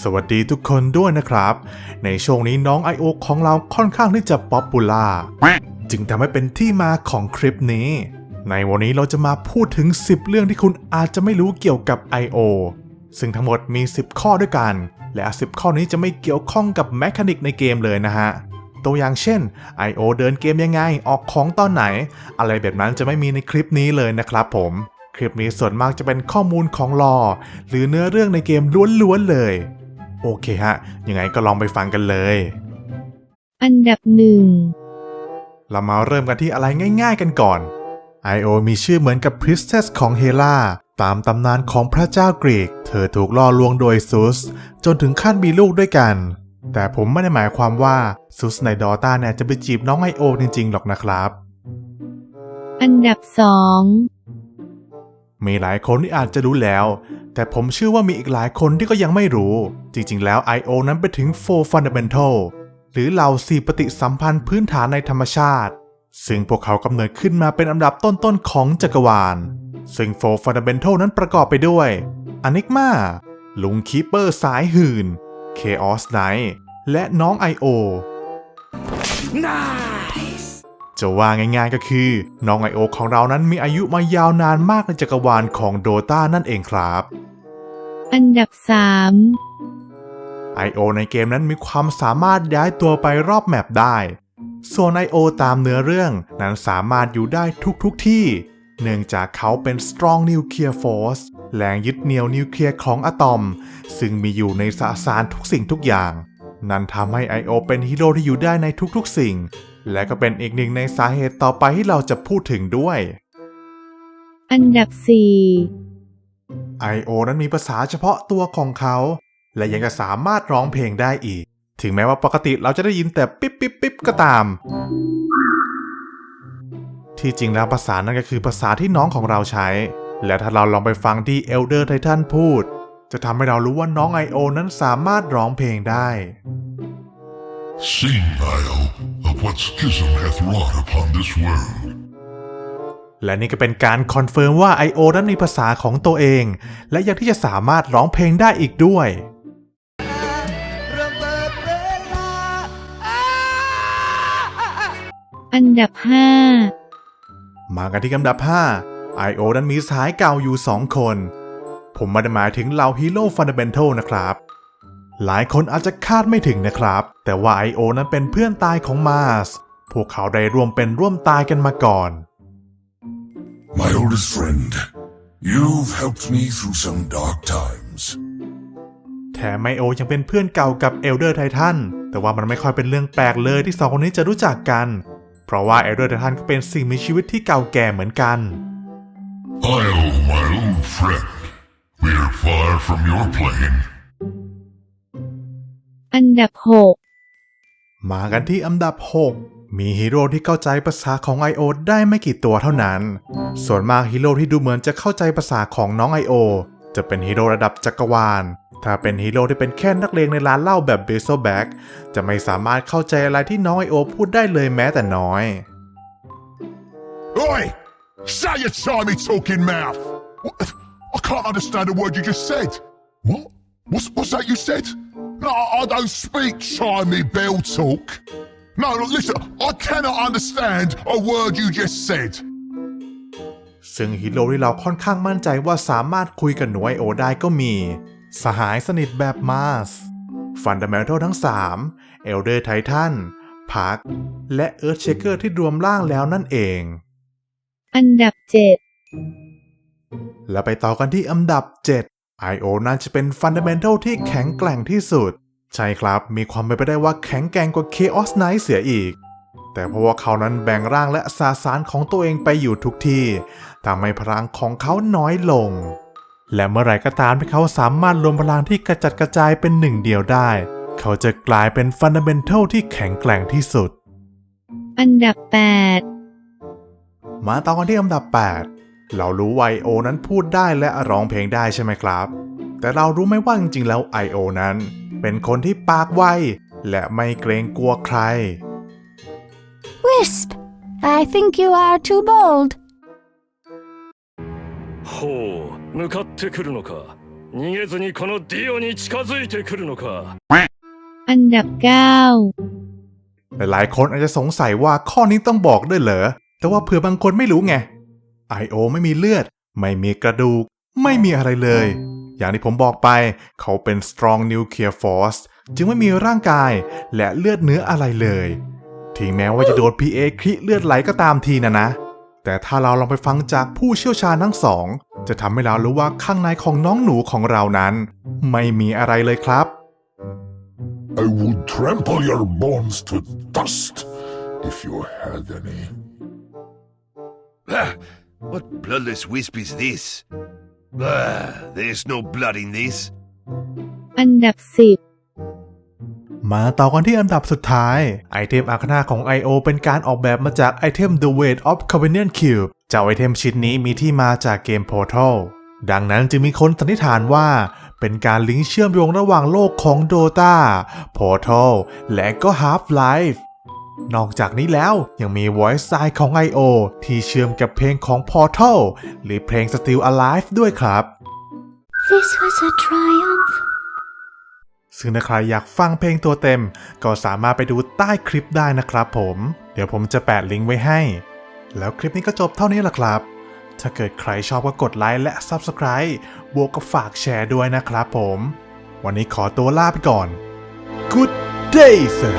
สวัสดีทุกคนด้วยนะครับ ในช่วงนี้น้อง I.O. ของเราค่อนข้างที่จะป๊อปปูล่าจึงทำให้เป็นที่มาของคลิปนี้ ในวันนี้เราจะมาพูดถึง 10 เรื่องที่คุณอาจจะไม่รู้เกี่ยวกับ I.O. ซึ่งทั้งหมดมี 10 ข้อด้วยกัน และ 10 ข้อนี้จะไม่เกี่ยวข้องกับแมคานิกในเกมเลยนะฮะ ตัวอย่างเช่น I.O. เดินเกมยังไง ออกของตอนไหน อะไรแบบนั้นจะไม่มีในคลิปนี้เลยนะครับผมคลิปนี้ส่วนมากจะเป็นข้อมูลของลอหรือเนื้อเรื่องในเกมล้วนๆเลย โอเคฮะ ยังไงก็ลองไปฟังกันเลย อันดับหนึ่ง เรามาเริ่มกันที่อะไรง่ายๆกันก่อน I.O. มีชื่อเหมือนกับ Princess ของเฮลาตามตำนานของพระเจ้ากรีก เธอถูกล่อลวงโดยซุส จนถึงขั้นมีลูกด้วยกัน แต่ผมไม่ได้หมายความว่าซุสในดอต้าเนี่ยจะไปจีบน้อง I.O. จริงๆหรอกนะครับ อันดับสองมีหลายคนที่อาจจะรู้แล้ว แต่ผมเชื่อว่ามีอีกหลายคนที่ก็ยังไม่รู้ จริงๆ แล้ว I.O. นั้นไปถึง4 Fundamental หรือเหล่าสี่ปฏิสัมพันธ์พื้นฐานในธรรมชาติ ซึ่งพวกเขากำเนิดขึ้นมาเป็นอันดับต้นๆ ของจักรวาล ซึ่ง4 Fundamental นั้นประกอบไปด้วย Enigma ลุงคีเปอร์สายหื่น Chaos Knight และน้อง I.O. จะว่าง่ายๆก็คือ น้องไอโอของเรานั้นมีอายุมายาวนานมากในจักรวาลของโดตานั่นเองครับ อันดับสาม I.O. ในเกมนั้นมีความสามารถย้ายตัวไปรอบแมปได้ ส่วน I.O. ตามเนื้อเรื่องนั้นสามารถอยู่ได้ทุกๆทที่ เนื่องจากเขาเป็น Strong Nuclear Force แรงยึดเหนี่ยวนิวเคลียร์ของอะตอม ซึ่งมีอยู่ในสสารทุกสิ่งทุกอย่าง นั่นทำให้ I.O. เป็นฮีโร่ที่อยู่ได้ในทุกๆสิ่ง และก็เป็นอีกหนึ่งในสาเหตุต่อไปที่เราจะพูดถึงด้วย อันดับสี่ I.O. นั้นมีภาษาเฉพาะตัวของเขา และยังจะสามารถร้องเพลงได้อีก ถึงแม้ว่าปกติเราจะได้ยินแต่ปิ๊บปิ๊บปิ๊บก็ตาม ที่จริงแล้วภาษานั้นก็คือภาษาที่น้องของเราใช้ และถ้าเราลองไปฟังที่ Elder Titan พูด จะทำให้เรารู้ว่าน้อง I.O. นั้นสามารถร้องเพลงได้ Sing, Isle, of what schism hath wrought upon this world. และนี่ก็เป็นการคอนเฟิร์มว่า I.O. นั้นมีภาษาของตัวเอง และยังที่จะสามารถร้องเพลงได้อีกด้วย อันดับห้ามากันที่อันดับ 5 I.O. นั้นมีสายเก่าอยู่ 2 คน ผมไม่ได้หมายถึงเหล่าฮีโร่ฟันเดเ e นทัลนะครับ หลายคนอาจจะคาดไม่ถึงนะครับ แต่ว่า I.O. นั้นเป็นเพื่อนตายของมาสพวกเขาได้ร่วมเป็นร่วมตายกันมาก่อน My oldest friend, you've helped me through some dark times. แถมไมโอยังเป็นเพื่อนเก่ากับเอลเดอร์ไททันแต่ว่ามันไม่ค่อยเป็นเรื่องแปลกเลยที่สองคนนี้จะรู้จักกัน เพราะว่าเอลเดอร์ไททันก็เป็นสิ่งมีชีวิตที่เก่าแก่เหมือนกัน Isle, my old friend, we're far from your plane. อันดับหกมากันที่อันดับ 6 มีฮีโร่ที่เข้าใจภาษาของ I.O. ได้ไม่กี่ตัวเท่านั้น ส่วนมากฮีโร่ที่ดูเหมือนจะเข้าใจภาษาของน้อง I.O. จะเป็นฮีโร่ระดับจักรวาล ถ้าเป็นฮีโร่ที่เป็นแค่นักเลงในร้านเหล้าแบบเบโซแบ็กจะไม่สามารถเข้าใจอะไรที่น้อง I.O. พูดได้เลยแม้แต่น้อย Oi! Shut your chimey talking mouth! What? I can't understand a word you just said. What? What's, what's that you said? No, I I don't speak chimey bell talk. No, look, listen, I cannot understand a word you just said. ซึ่งฮีโร่ที่เราค่อนข้างมั่นใจว่าสามารถคุยกับหนูไอโอได้ก็มี สหายสนิทแบบมาสฟันดัมเมทัลทั้ง3เอลเดอร์ไททันพักและเอิร์ธเชเกอร์ที่รวมร่างแล้วนั่นเอง อันดับเจ็ด แล้วไปต่อกันที่อันดับ 7 I.O. น่าจะเป็นฟันดัมเมทัลที่แข็งแกร่งที่สุด ใช่ครับ มีความเป็นไปได้ว่าแข็งแกร่งกว่า Chaos Knight เสียอีก แต่เพราะว่าเขานั้นแบ่งร่างและสาสารของตัวเองไปอยู่ทุกที่ทำให้พลังของเขาน้อยลง และเมื่อไหร่ก็ตามที่เขาสามารถรวมพลังที่กระจัดกระจายเป็นหนึ่งเดียวได้ เขาจะกลายเป็นฟันดัมเมทัลที่แข็งแกร่งที่สุด อันดับแปดมาต่อกันที่อันดับ 8 เรารู้ว่า I.O. นั้นพูดได้และร้องเพลงได้ใช่ไหมครับ แต่เรารู้ไหมว่าจริงๆ แล้ว I.O. นั้น เป็นคนที่ปากไว และไม่เกรงกลัวใคร Wisp, I think you are too bold. ほう向かってくるのか 逃げずにこのディオに近づいてくるのか อันดับเก้า หลายๆคนอาจจะสงสัยว่าข้อนี้ต้องบอกด้วยเหรอ แต่ว่าเผื่อบางคนไม่รู้ไง I.O. ไม่มีเลือด ไม่มีกระดูก ไม่มีอะไรเลย อย่างที่ผมบอกไป เขาเป็น strong nuclear force จึงไม่มีร่างกายและเลือดเนื้ออะไรเลย ถึงแม้ว่าจะโดน PA คลิเลือดไหลก็ตามทีนะนะ แต่ถ้าเราลองไปฟังจากผู้เชี่ยวชาญทั้งสอง จะทำให้เรารู้ว่าข้างในของน้องหนูของเรานั้น ไม่มีอะไรเลยครับ I would trample your bones to dust if you had any. Ah, what bloodless wisp is this? Ah, there's no blood in this. อันดับสิบ มาต่อกันที่อันดับสุดท้าย ไอเทมอาคนาของ I.O. เป็นการออกแบบมาจากไอเทม The Weight of Covenant Cube เจ้าไอเทมชิ้นนี้มีที่มาจากเกม Portal ดังนั้นจึงมีคนสันนิษฐานว่า เป็นการลิงก์เชื่อมโยงระหว่างโลกของ Dota Portal และก็ Half-Life นอกจากนี้แล้วยังมี Voice Line ของ I.O. ที่เชื่อมกับเพลงของ Portal หรือเพลง Still Alive ด้วยครับ This was a triumph. ซึ่งถ้าใครอยากฟังเพลงตัวเต็ม ก็สามารถไปดูใต้คลิปได้นะครับผม เดี๋ยวผมจะแปะลิงก์ไว้ให้ แล้วคลิปนี้ก็จบเท่านี้แหละครับ ถ้าเกิดใครชอบก็กดไลค์และ Subscribe บวกกับฝากแชร์ด้วยนะครับผม วันนี้ขอตัวลาไปก่อน Good day sir